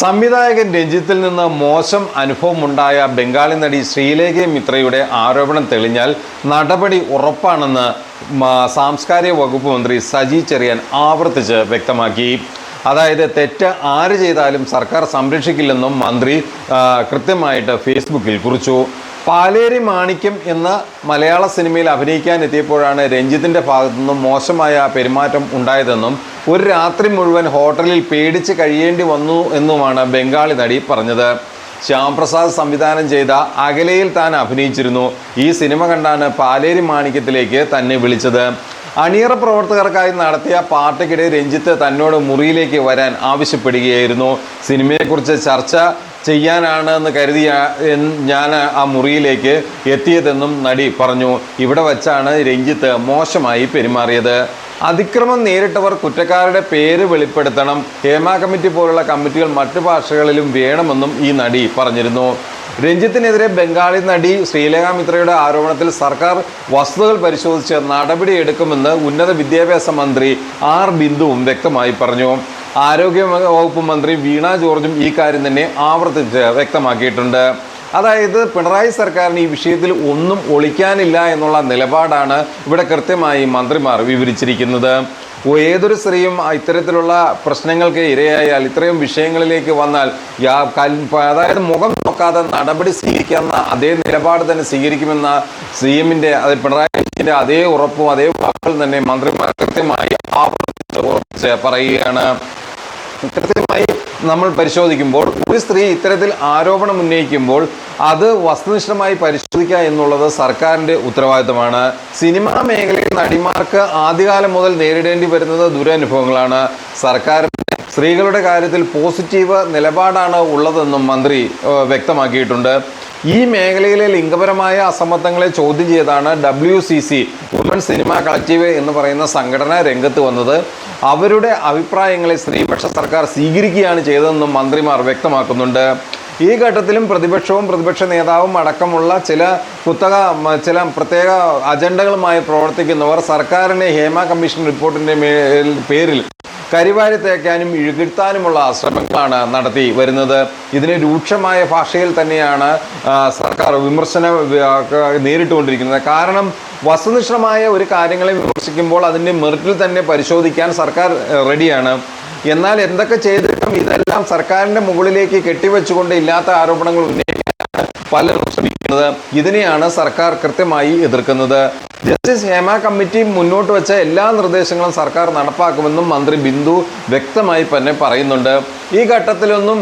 സംവിധായകൻ രഞ്ജിത്തിൽ നിന്ന് മോശം അനുഭവമുണ്ടായ ബംഗാളി നടി ശ്രീലേഖ മിത്രയുടെ ആരോപണം തെളിഞ്ഞാൽ നടപടി ഉറപ്പാണെന്ന് സാംസ്കാരിക വകുപ്പ് മന്ത്രി സജി ചെറിയാൻ ആവർത്തിച്ച് വ്യക്തമാക്കി. അതായത് തെറ്റ് ആര് ചെയ്താലും സർക്കാർ സംരക്ഷിക്കില്ലെന്നും മന്ത്രി കൃത്യമായിട്ട് ഫേസ്ബുക്കിൽ കുറിച്ചു. പാലേരി മാണിക്യം എന്ന മലയാള സിനിമയിൽ അഭിനയിക്കാൻ എത്തിയപ്പോഴാണ് രഞ്ജിത്തിന്റെ ഭാഗത്തു നിന്നും മോശമായ പെരുമാറ്റം ഉണ്ടായതെന്നും ഒരു രാത്രി മുഴുവൻ ഹോട്ടലിൽ പേടിച്ച് കഴിയേണ്ടി വന്നു എന്നുമാണ് ബംഗാളി നടി പറഞ്ഞത്. ശ്യാംപ്രസാദ് സംവിധാനം ചെയ്ത അകലയിൽ താൻ അഭിനയിച്ചിരുന്നു. ഈ സിനിമ കണ്ടാണ് പാലേരി മാണിക്യത്തിലേക്ക് തന്നെ വിളിച്ചത്. അണിയറ പ്രവർത്തകർക്കായി നടത്തിയ പാർട്ടിക്കിടെ രഞ്ജിത്ത് തന്നോട് മുറിയിലേക്ക് വരാൻ ആവശ്യപ്പെടുകയായിരുന്നു. സിനിമയെക്കുറിച്ച് ചർച്ച ചെയ്യാനാണ് എന്ന് കരുതി ഞാൻ ആ മുറിയിലേക്ക് എത്തിയതെന്നും നടി പറഞ്ഞു. ഇവിടെ വച്ചാണ് രഞ്ജിത്ത് മോശമായി പെരുമാറിയത്. അതിക്രമം നേരിട്ടവർ കുറ്റക്കാരുടെ പേര് വെളിപ്പെടുത്തണം. ഹേമ കമ്മിറ്റി പോലുള്ള കമ്മിറ്റികൾ മറ്റു ഭാഷകളിലും വേണമെന്നും ഈ നടി പറഞ്ഞിരുന്നു. രഞ്ജിത്തിനെതിരെ ബംഗാളി നടി ശ്രീലേഖ മിത്രയുടെ ആരോപണത്തിൽ സർക്കാർ വസ്തുതകൾ പരിശോധിച്ച് നടപടിയെടുക്കുമെന്ന് ഉന്നത വിദ്യാഭ്യാസ മന്ത്രി ആർ ബിന്ദുവും വ്യക്തമായി പറഞ്ഞു. ആരോഗ്യ വകുപ്പ് മന്ത്രി വീണ ജോർജും ഈ കാര്യം തന്നെ ആവർത്തിച്ച് വ്യക്തമാക്കിയിട്ടുണ്ട്. അതായത് പിണറായി സർക്കാരിന് ഈ വിഷയത്തിൽ ഒന്നും ഒളിക്കാനില്ല എന്നുള്ള നിലപാടാണ് ഇവിടെ കൃത്യമായി മന്ത്രിമാർ വിവരിച്ചിരിക്കുന്നത്. ഏതൊരു സ്ത്രീയും ഇത്തരത്തിലുള്ള പ്രശ്നങ്ങൾക്ക് ഇരയായാൽ ഇത്രയും വിഷയങ്ങളിലേക്ക് വന്നാൽ അതായത് മുഖം നോക്കാതെ നടപടി സ്വീകരിക്കാമെന്ന അതേ നിലപാട് തന്നെ സ്വീകരിക്കുമെന്ന സി എമ്മിന്റെ അത് പിണറായി വിജയന്റെ അതേ ഉറപ്പും അതേ വാക്കുകൾ തന്നെ മന്ത്രിമാർ കൃത്യമായി പറയുകയാണ്. കൃത്യമായി നമ്മൾ പരിശോധിക്കുമ്പോൾ ഒരു സ്ത്രീ ഇത്തരത്തിൽ ആരോപണം ഉന്നയിക്കുമ്പോൾ അത് വസ്തുനിഷ്ഠമായി പരിശോധിക്കുക എന്നുള്ളത് സർക്കാരിന്റെ ഉത്തരവാദിത്തമാണ്. സിനിമാ മേഖലയിൽ നടിമാർക്ക് ആദ്യകാലം മുതൽ നേരിടേണ്ടി വരുന്നത് ദുരനുഭവങ്ങളാണ്. സർക്കാർ സ്ത്രീകളുടെ കാര്യത്തിൽ പോസിറ്റീവ് നിലപാടാണ് ഉള്ളതെന്നും മന്ത്രി വ്യക്തമാക്കിയിട്ടുണ്ട്. ഈ മേഖലയിലെ ലിംഗപരമായ അസമത്വങ്ങളെ ചോദ്യം ചെയ്താണ് W C C women cinema collective എന്ന് പറയുന്ന സംഘടന രംഗത്ത് വന്നത്. അവരുടെ അഭിപ്രായങ്ങളെ സ്ത്രീപക്ഷ സർക്കാർ സ്വീകരിക്കുകയാണ് ചെയ്തതെന്നും മന്ത്രിമാർ വ്യക്തമാക്കുന്നുണ്ട്. ഈ ഘട്ടത്തിലും പ്രതിപക്ഷവും പ്രതിപക്ഷ നേതാവും അടക്കമുള്ള ചില കുത്തക ചില പ്രത്യേക അജണ്ടകളുമായി പ്രവർത്തിക്കുന്നവർ സർക്കാരിനെ ഹേമ കമ്മീഷൻ റിപ്പോർട്ടിന്റെ പേരിൽ കരിവാരി തേക്കാനും ഇഴുകിർത്താനുമുള്ള ശ്രമങ്ങളാണ് നടത്തി വരുന്നത്. ഇതിന് രൂക്ഷമായ ഭാഷയിൽ തന്നെയാണ് സർക്കാർ വിമർശനം നേരിട്ടുകൊണ്ടിരിക്കുന്നത്. കാരണം വസ്തുനിഷ്ഠമായ ഒരു കാര്യങ്ങളെ വിമർശിക്കുമ്പോൾ അതിന്റെ മെറിറ്റിൽ തന്നെ പരിശോധിക്കാൻ സർക്കാർ റെഡിയാണ്. എന്നാൽ എന്തൊക്കെ ചെയ്തിട്ടും ഇതെല്ലാം സർക്കാരിന്റെ മുകളിലേക്ക് കെട്ടിവെച്ചുകൊണ്ട് ഇല്ലാത്ത ആരോപണങ്ങൾ ഉന്നയിക്കാൻ പലരും ശ്രമിക്കുന്നത്. ഇതിനെയാണ് സർക്കാർ കൃത്യമായി എതിർക്കുന്നത്. ജസ്റ്റിസ് ഹേമ കമ്മിറ്റി മുന്നോട്ട് വെച്ച എല്ലാ നിർദ്ദേശങ്ങളും സർക്കാർ നടപ്പാക്കുമെന്നും മന്ത്രി ബിന്ദു വ്യക്തമായി തന്നെ പറയുന്നുണ്ട്. ഈ ഘട്ടത്തിലൊന്നും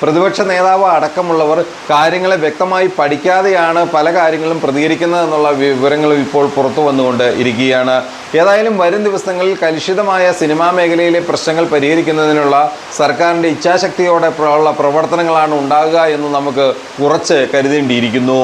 പ്രതിപക്ഷ നേതാവ് അടക്കമുള്ളവർ കാര്യങ്ങളെ വ്യക്തമായി പഠിക്കാതെയാണ് പല കാര്യങ്ങളും പ്രതികരിക്കുന്നത് എന്നുള്ള വിവരങ്ങളും ഇപ്പോൾ പുറത്തു വന്നുകൊണ്ട് ഇരിക്കുകയാണ്. ഏതായാലും വരും ദിവസങ്ങളിൽ കലുഷിതമായ സിനിമാ മേഖലയിലെ പ്രശ്നങ്ങൾ പരിഹരിക്കുന്നതിനുള്ള സർക്കാരിന്റെ ഇച്ഛാശക്തിയോടെ ഉള്ള പ്രവർത്തനങ്ങളാണ് ഉണ്ടാകുക എന്ന് നമുക്ക് ഉറച്ച് കരുതേണ്ടിയിരിക്കുന്നു.